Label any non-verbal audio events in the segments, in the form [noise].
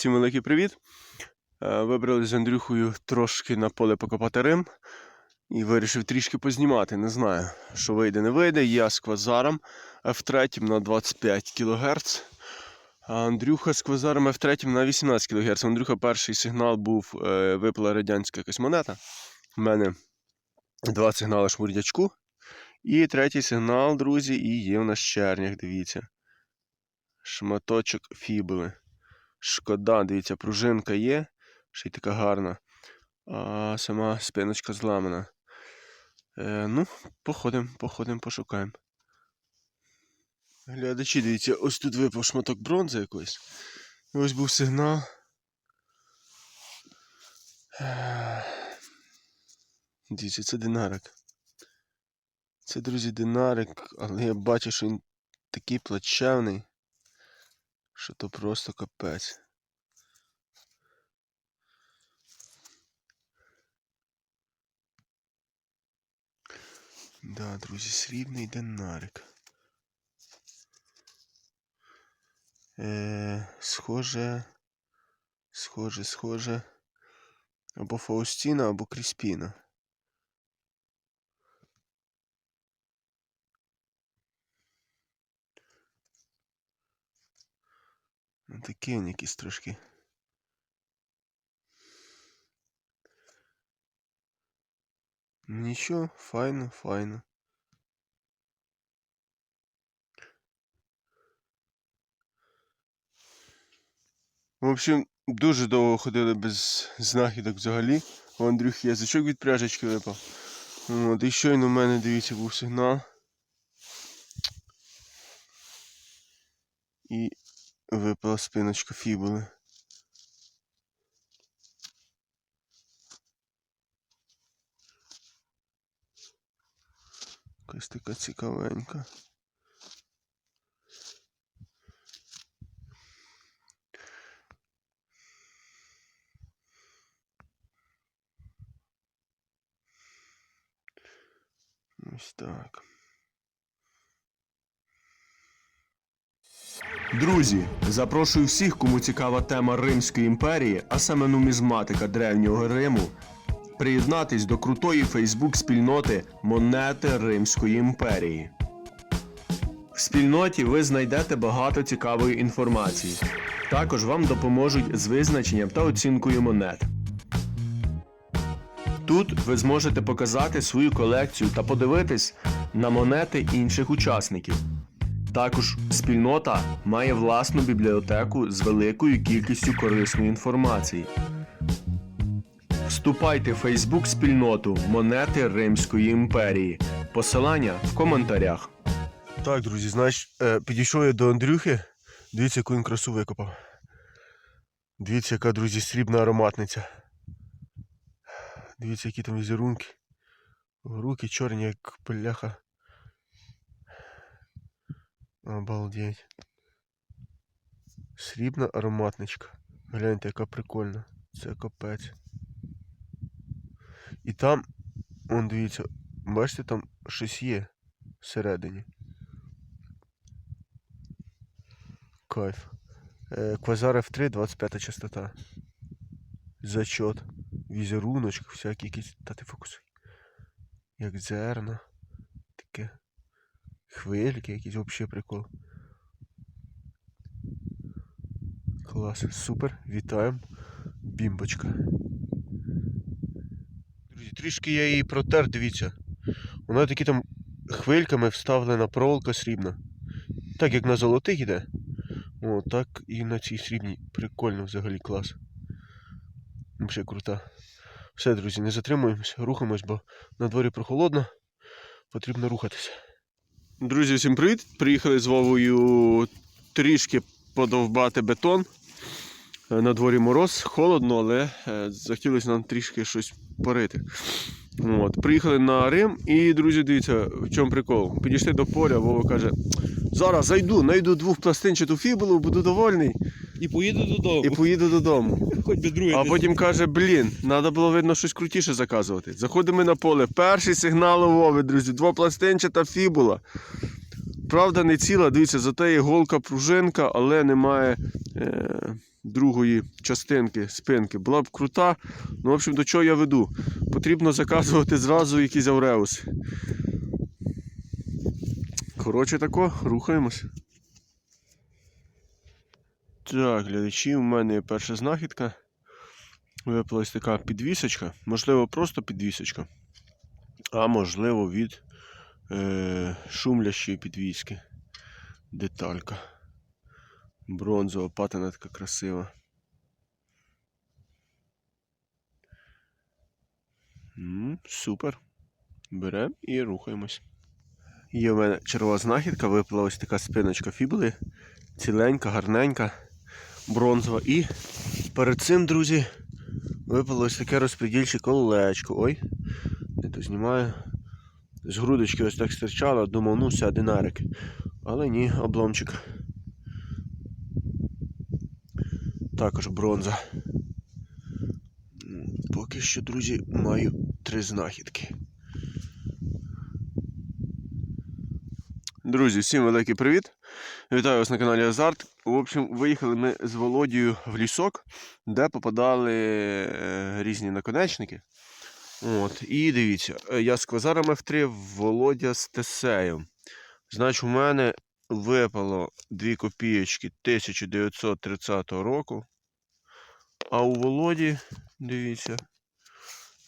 всім великий привіт. Е, Вибрали з Андрюхою трошки на поле покопати Рим і вирішив трішки познімати. Не знаю, що вийде, не вийде. Я з квазаром F3 на 25 кГц. А Андрюха з квазаром F3 на 18 кГц. Андрюха перший сигнал був, е, випала радянська якась монета. У мене два сигнали шмурдячку. І третій сигнал, друзі, і є у нас чернях, дивіться. Шматочок фібули. Шкода, дивіться, пружинка є, ще й така гарна. А сама спиночка зламана. Е, ну, походимо, походимо, пошукаємо. Глядачі, дивіться, ось тут випав шматок бронзи якоїсь. Ось був сигнал. Дивіться, це динарик. Це, друзі, динарик, але я бачу, що він такий плачевний що то просто капець. Да, друзі, срібний динарик. Е, схоже, схоже, схоже. Або Фаустіна, або Кріспіна. Ну, такі вони якісь трошки. Ну, Нічого, файно, файно. В общем, дуже довго ходили без знахідок взагалі. У Андрюхи язичок від пряжечки випав. От, і щойно в мене, дивіться, був сигнал. І випала спиночка фібули. Якась така цікавенька. Ось так. Друзі, запрошую всіх, кому цікава тема Римської імперії, а саме нумізматика древнього Риму, приєднатись до крутої Фейсбук-спільноти Монети Римської імперії. В спільноті ви знайдете багато цікавої інформації. Також вам допоможуть з визначенням та оцінкою монет. Тут ви зможете показати свою колекцію та подивитись на монети інших учасників. Також спільнота має власну бібліотеку з великою кількістю корисної інформації. Вступайте в Фейсбук спільноту Монети Римської імперії. Посилання в коментарях. Так, друзі, значить, е, підійшов я до Андрюхи. Дивіться, яку він красу викопав. Дивіться, яка, друзі, срібна ароматниця. Дивіться, які там візерунки. Руки чорні, як пляха. Обалдеть. Срібна ароматничка. Гляньте, яка прикольна. Це капець. І там, он дивіться, бачите, там щось є всередині. Кайф. Е, Квазар F3, 25 частота. Зачот. Візеруночок, всякі якісь. Та ти фокусуй. Як зерна. Хвильки якісь взагалі прикол. Клас, супер, вітаємо. Бімбочка. Друзі, трішки я її протер, дивіться. Вона такі там хвильками вставлена проволока срібна. Так як на золотих іде. О, так і на цій срібній. Прикольно взагалі клас. Взагалі крута. Все, друзі, не затримуємось, рухаємось, бо на дворі прохолодно. Потрібно рухатися. Друзі, всім привіт! Приїхали з Вовою трішки подовбати бетон. Е, На дворі мороз, холодно, але е, захотілося нам трішки щось порити. От. Приїхали на Рим і, друзі, дивіться, в чому прикол. Підійшли до поля, Вова каже: зараз зайду, знайду двох пластинчату фібулу, буду довольний І поїду додому. і поїду додому. [laughs] Хоч би друге. А потім каже, блін, треба було видно щось крутіше заказувати. Заходимо на поле. Перший сигнал у Вови, друзі, двопластинчата фібула. Правда, не ціла, дивіться, зате є голка пружинка, але немає е, другої частинки спинки. Була б крута. Ну, в общем, до чого я веду? Потрібно заказувати зразу якісь авреуси. Коротше тако, рухаємось. Так, глядачі, у мене є перша знахідка. Випалась така підвісочка. Можливо, просто підвісочка. А можливо, від е, шумлящої підвіски. Деталька. Бронзова патина така красива. М, супер. Беремо і рухаємось. Є в мене чергова знахідка, випала ось така спиночка фібули. Ціленька, гарненька, бронзова. І перед цим, друзі, випало ось таке розподільче колечко. Ой, не то знімаю. З грудочки ось так стирчало, думав, ну все, динарик. Але ні, обломчик. Також бронза. Поки що, друзі, маю три знахідки. Друзі, всім великий привіт! Вітаю вас на каналі Азарт. В общем, виїхали ми з Володією в лісок, де попадали е, різні наконечники. От, і дивіться, е, я з квазаром F3, Володя з Тесеєм. Значить, у мене випало 2 копієчки 1930 року. А у Володі, дивіться,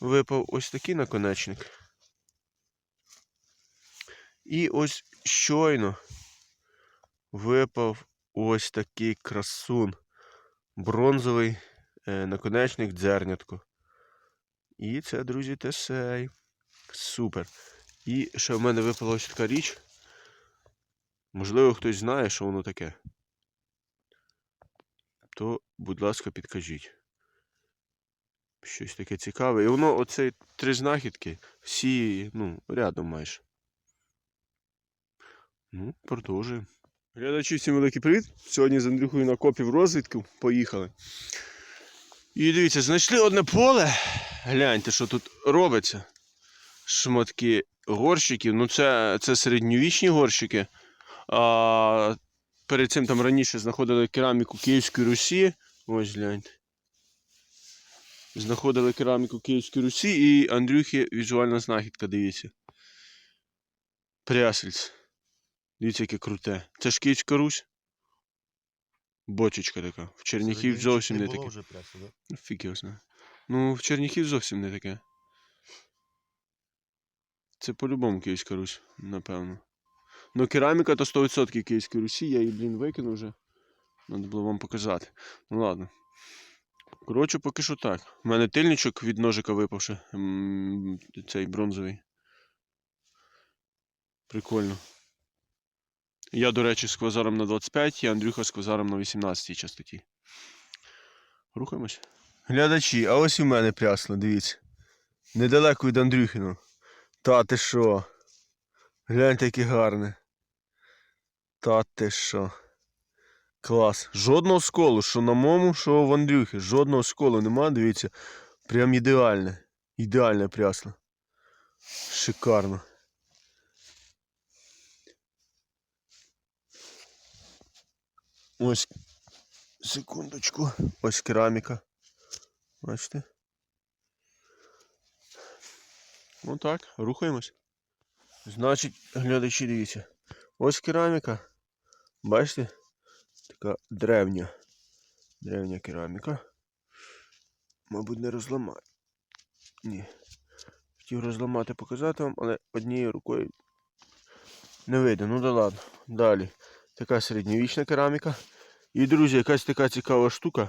випав ось такий наконечник. І ось щойно випав ось такий красун. Бронзовий е, наконечник дзернятко. І це, друзі, тесей. Супер. І ще в мене випала ось така річ. Можливо, хтось знає, що воно таке. То, будь ласка, підкажіть. Щось таке цікаве. І воно, оце три знахідки, всі, ну, рядом майже. Ну, продовжуємо. Глядачі, всім великий привіт. Сьогодні з Андрюхою на копі в розвідку поїхали. І дивіться, знайшли одне поле. Гляньте, що тут робиться. Шматки горщиків. Ну, це, це середньовічні горщики. А перед цим там раніше знаходили кераміку Київської Русі. Ось гляньте. Знаходили кераміку Київської Русі і Андрюхи візуальна знахідка, дивіться. Прясельц. Дивіться, яке круте. Це ж Київська Русь. Бочечка така. В Черніхів зовсім не таке. Ну, Фіг його знає. Ну, в Черніхів зовсім не таке. Це по-любому Київська Русь, напевно. Ну, кераміка то 100% Київської Русі, я її, блін, викинув вже. Надо було вам показати. Ну ладно. Коротше, поки що так. У мене тильничок від ножика випавши. Цей бронзовий. Прикольно. Я, до речі, з квазаром на 25, і Андрюха з квазаром на 18 частоті. Рухаємось. Глядачі, а ось в мене прясло, дивіться. Недалеко від Андрюхіну. Та ти що? Гляньте, яке гарне. Та ти що? Клас. Жодного сколу, що на мому, що в Андрюхі. Жодного сколу нема, дивіться. Прям ідеальне. Ідеальне прясло. Шикарно. Ось. Секундочку. Ось кераміка. Бачите? Ну так, рухаємось. Значить, глядачі, дивіться. Ось кераміка. Бачите? Така древня. Древня кераміка. Мабуть, не розламаю. Ні. Хотів розламати, показати вам, але однією рукою не вийде. Ну да ладно. Далі. Така середньовічна кераміка. І, друзі, якась така цікава штука.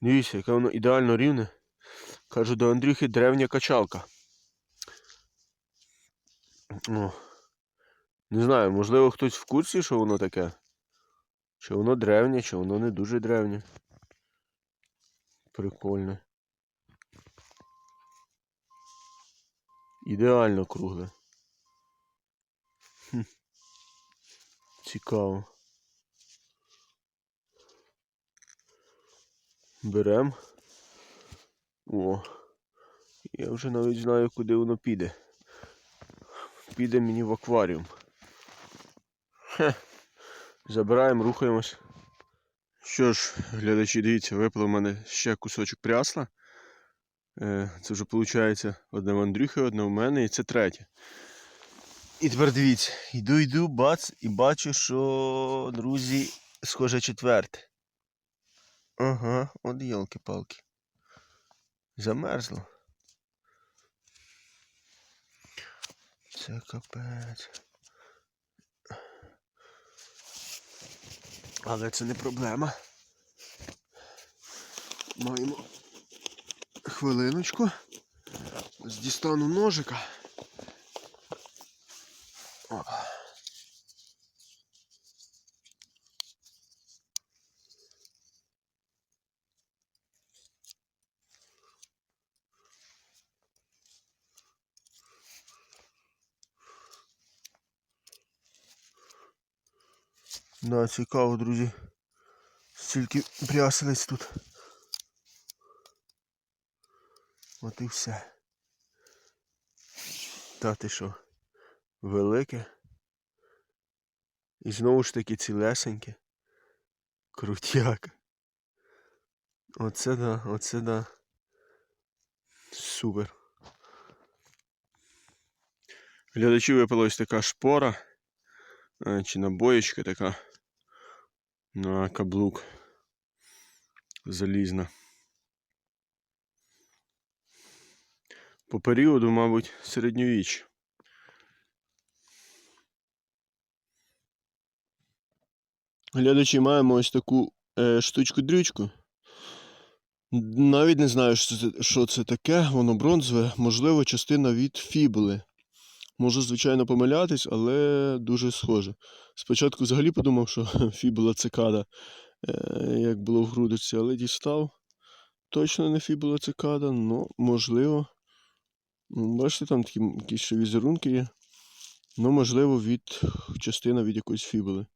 Дивіться, яке воно ідеально рівне. Кажу до Андрюхи древня качалка. О. Не знаю, можливо хтось в курсі, що воно таке. Чи воно древнє, чи воно не дуже древнє. Прикольно. Ідеально кругле. Цікаво. Берем. О. Я вже навіть знаю, куди воно піде. Піде мені в акваріум. Хе. Забираємо, рухаємось. Що ж, глядачі, дивіться, випало в мене ще кусочок прясла. Е, Це вже виходить одне в Андрюхи, одне в мене, і це третє. І тепер дивіться, йду, йду, бац, і бачу, що, друзі, схоже четверте. Ага, от йолки-палки. Замерзло. Це капець. Але це не проблема. Маємо хвилиночку. Дістану ножика. Да, цікаво, друзі. Стільки пряселець тут. От і все. Та ти що? Велике. І знову ж таки цілесеньке. Крутяк. Оце да, оце да. Супер. Глядачі випалась така шпора. е, Чи набоєчка така. На каблук. Залізна. По періоду, мабуть, середньовіч. Глядачі маємо ось таку е, штучку-дрючку. Навіть не знаю, що це, що це таке, воно бронзове, можливо, частина від фібули. Можу, звичайно, помилятись, але дуже схоже. Спочатку взагалі подумав, що [laughs] фібула цикада, е, як було в грудиці, але дістав. Точно не фібула цикада, але можливо. Бачите, там такі якісь ще візерунки є. Ну, можливо, від частина від якоїсь фібули.